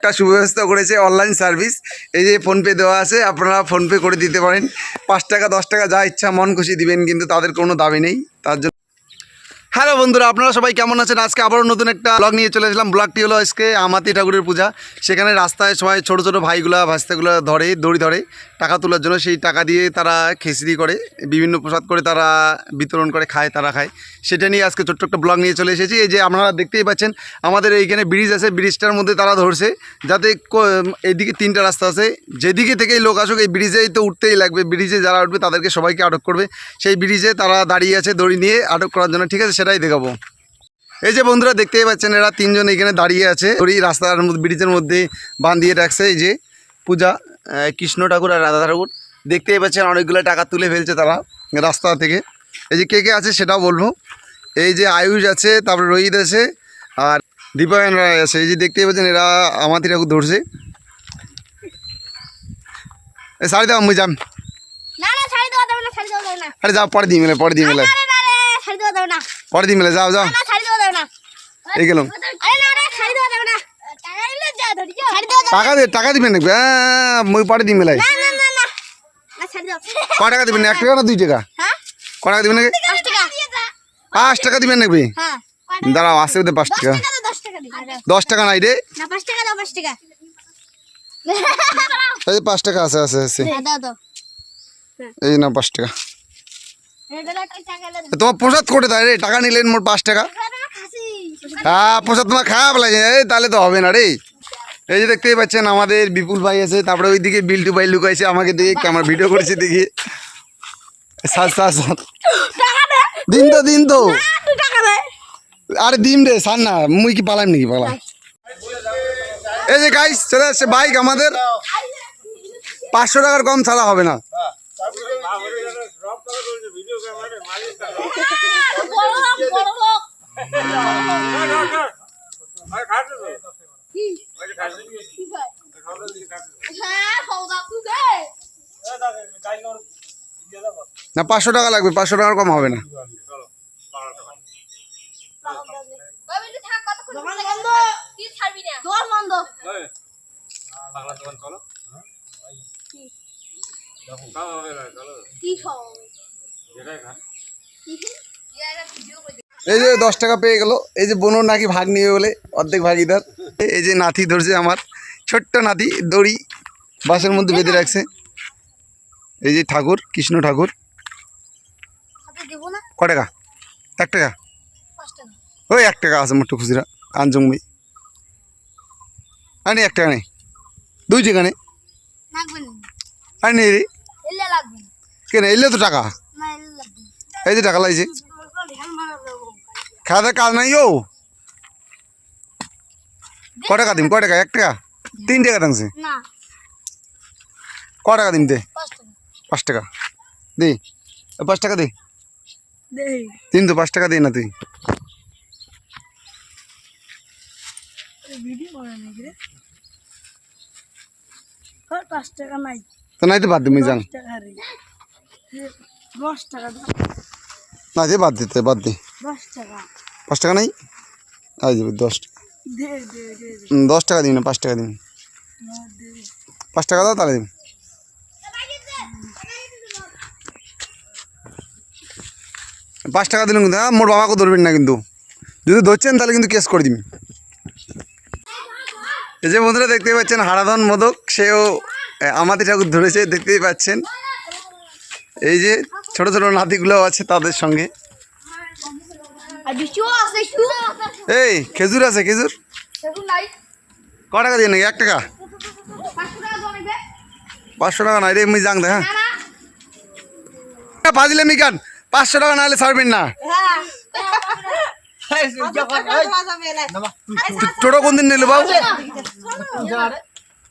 একটা সুব্যবস্থা করেছে অনলাইন সার্ভিস এই যে ফোনপে দেওয়া আছে, আপনারা ফোনপে করে দিতে পারেন। পাঁচ টাকা, দশ টাকা যা ইচ্ছা মন খুশি দিবেন, কিন্তু তাদের কোনো দাবি নেই। তার জন্য হ্যালো বন্ধুরা, আপনারা সবাই কেমন আছেন? আজকে আবারও নতুন একটা ব্লগ নিয়ে চলে এসলাম ব্লগটি হলো আজকে আমাতি ঠাকুরের পূজা। সেখানে রাস্তায় সবাই ছোট ছোট ভাইগুলা, ভাস্তাগুলো ধরে, দড়ি ধরে। টাকা তোলার জন্য সেই টাকা দিয়ে তারা খিচড়ি করে, বিভিন্ন প্রসাদ করে তারা বিতরণ করে, খায়, তারা খায়। সেটা নিয়ে আজকে ছোট্ট একটা ব্লগ নিয়ে চলে এসেছি। এই যে আপনারা দেখতেই পাচ্ছেন, আমাদের এইখানে ব্রিজ আছে, ব্রিজটার মধ্যে তারা ধরছে। যাতে এইদিকে তিনটা রাস্তা আছে। যেদিকে থেকেই লোক আসুক, এই ব্রিজেই তো উঠতেই লাগবে। ব্রিজে যারা উঠবে, তাদেরকে সবাইকে আটক করবে। সেই ব্রিজে তারা দাঁড়িয়ে আছে, দড়ি নিয়ে আটক করার জন্য। ঠিক আছে, সেটাই দেখাবো। এই যে বন্ধুরা, দেখতেই পাচ্ছেন, এরা তিনজন এখানে দাঁড়িয়ে আছে। দড়ি রাস্তার মধ্যে, ব্রিজের মধ্যে বাঁধিয়ে রাখছে। এই যে পূজা কৃষ্ণ ঠাকুর আর রাধা ঠাকুর। দেখতেই পাচ্ছেন অনেকগুলো টাকা তুলে ফেলছে তারা রাস্তা থেকে। এই যে কে কে আছে সেটাও বলব। এই যে আয়ুষ আছে তারপরে রোহিত আছে আর দীপায়ন রায় আছে। এই যে দেখতেই পাচ্ছেন এরা আমাতি ঠাকুর ধরছে। সারি দাও আমি যাম আরে যাও পরে দিয়ে মেলে পরে দিই মেলে। পরে দিই মেলে যাও যাও। এই গেলাম আরে না রে ছাড়ি দেওয়া যাবে না টাকা দিলে যা ধরি যা ছাড়ি দেওয়া যাবে টাকা দে টাকা দিবেন হ্যাঁ মই পরে দিই মেলাই ক টাকা দিবেন? এক টাকা না দুই টাকা? হ্যাঁ? ক টাকা দিবেন নাকি? পাঁচ টাকা দিবেন নাকি? হ্যাঁ দাঁড়াও আসে বোধ পাঁচ টাকা। দশ টাকা নাই রে। এই পাঁচ টাকা আছে আছে আছে। হ্যাঁ, এই না পাঁচ টাকা। তোমার প্রসাদ করে দেয় রে টাকা নিলেন মোট পাঁচ টাকা। হ্যাঁ প্রসাদ তোমার খারাপ লাগে। এই তাহলে তো হবে না রে। এই যে দেখতেই পাচ্ছেন আমাদের বিপুল ভাই আছে তারপরে ওই ওইদিকে বিল্টু ভাই লুকাইছে আমাকে দেখে ক্যামেরা ভিডিও করেছে দেখি। সাত সাত সাত দিন তো দিন তো। তুই টাকা দে। আরে দিন রে সার না মুই কি পালাম নাকি পালাম এই যে গাইস চলে আসছে বাইক আমাদের। পাঁচশো টাকার কম ছাড়া হবে না। বড় লোক বড় লোক। হ্যাঁ তুই দে না, পাঁচশো টাকা লাগবে, পাঁচশো টাকার কম হবে না। এই যে দশ টাকা পেয়ে গেল, এই যে বোনর নাকি ভাগ নিয়ে বলে অর্ধেক ভাগিদার এই যে নাতি ধরছে আমার ছোট্ট নাতি দড়ি বাসের মধ্যে বেঁধে রাখছে। এই যে ঠাকুর কৃষ্ণ ঠাকুর। ক টাকা? এক টাকা? ওই এক টাকা আছে মোট্ট খুচরা আনজংমি আনি এক টাকা নেই। দুই টাকা নেই। লাগবে না। আর নেই রে। কেন এলে তো টাকা। এই যে টাকা লাগছে। খাওয়া দাওয়া কাজ নাই ও। ক টাকা দিম? ক টাকা? এক টাকা? তিন টাকা দাংছে ক টাকা দিম দে? পাঁচ টাকা। দে। পাঁচ টাকা দে। তিন তো পাঁচ টাকা দে না তুই। তো নাই তো বাদ টাকা না যে বাদ দিতে বাদ দে। পাঁচ টাকা নাই? দশ টাকা। দশ টাকা দিবি না পাঁচ টাকা দিবি পাঁচ টাকা দাও তাহলে দিবি পাঁচ টাকা দিলাম কিন্তু হ্যাঁ? মোর বাবাকে ধরবেন না কিন্তু। যদি ধরছেন তাহলে কিন্তু কেস করে দিবি। এই যে বন্ধুরা দেখতেই পাচ্ছেন হারাধন মোদক সেও আমাদের ঠাকুর ধরেছে দেখতেই পাচ্ছেন। এই যে ছোট ছোট নাতিগুলো আছে তাদের সঙ্গে আর বিচু আছে একটু এই খেজুর আছে খেজুর। ক টাকা দিয়ে নাকি? এক টাকা? পাঁচশো টাকা নাই রে মুই জাং দে হ্যাঁ। বাজিলে মিকান পাঁচশো টাকা নাহলে ছাড়বেন না। হ্যাঁ। টোটো কোন দিন নিলে বাবু?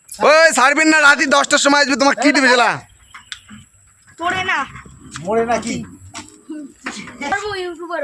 ওই ছাড়বেন না রাতে দশটার সময় আসবে তোমার কি দিবে জেলা তোরে না। মরে নাকি ইউটিউবার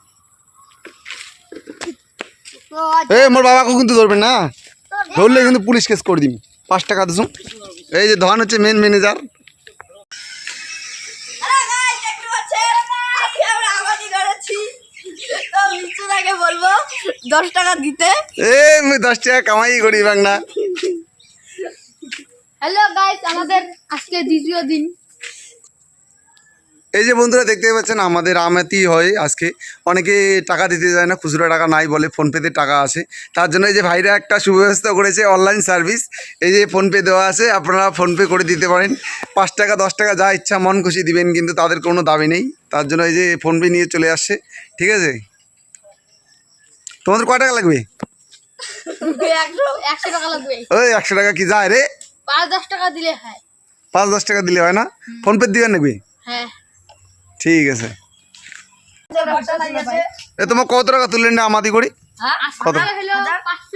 এ মোর বাবাকে কিন্তু ধরবেন না। ধরলে কিন্তু পুলিশ কেস করে দিম। পাঁচ টাকা দিস এই যে ধন হচ্ছে মেন ম্যানেজার বলব দশ টাকা দিতে। এ আমি দশ টাকা কামাই করি বাংলা। হ্যালো গাইস আমাদের আজকে দ্বিতীয় দিন। এই যে বন্ধুরা দেখতে পাচ্ছেন আমাদের আমেতি হয় আজকে। অনেকে টাকা দিতে যায় না খুচরো টাকা নাই বলে ফোনপেতে টাকা আছে তার জন্য এই যে ভাইরা একটা সুব্যবস্থা করেছে অনলাইন সার্ভিস এই যে ফোনপে দেওয়া আছে আপনারা ফোনপে করে দিতে পারেন। পাঁচ টাকা দশ টাকা যা ইচ্ছা মন খুশি দিবেন কিন্তু তাদের কোনো দাবি নেই। তার জন্য এই যে ফোনপে নিয়ে চলে আসছে ঠিক আছে? তোমাদের কয় টাকা লাগবে? ওই একশো টাকা কি যায় রে? পাঁচ দশ টাকা দিলে হয়। পাঁচ দশ টাকা দিলে হয় না? ফোনপে দিবেন নাকি? হ্যাঁ। ঠিক আছে। এ তোমার কত টাকা তুললেন না আমাদি করি? কত?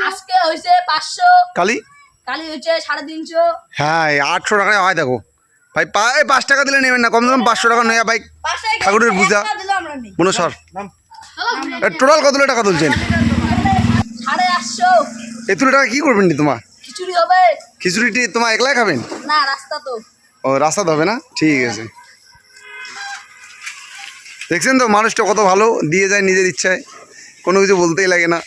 আজকে হয়েছে পাঁচশো। কালি? কালি সাড়ে তিনশো। হ্যাঁ এই আটশো টাকায় হয় দেখো। ভাই পা এই পাঁচ টাকা দিলে নেবেন না কমসে কম পাঁচশো টাকা নয়া বাইক ঠাকুরের পূজা। মনে সর। টোটাল কত টাকা তুলছেন? সাড়ে আটশো। এতুলো টাকা কি করবেন নি তোমার? খিচুড়ি হবে। খিচুড়িটি তোমার একলাই খাবেন? না রাস্তা তো। ও রাস্তা হবে না? ঠিক আছে। দেখছেন তো মানুষটা কত ভালো দিয়ে যায় নিজের ইচ্ছায়। কোনো কিছু বলতেই লাগে না।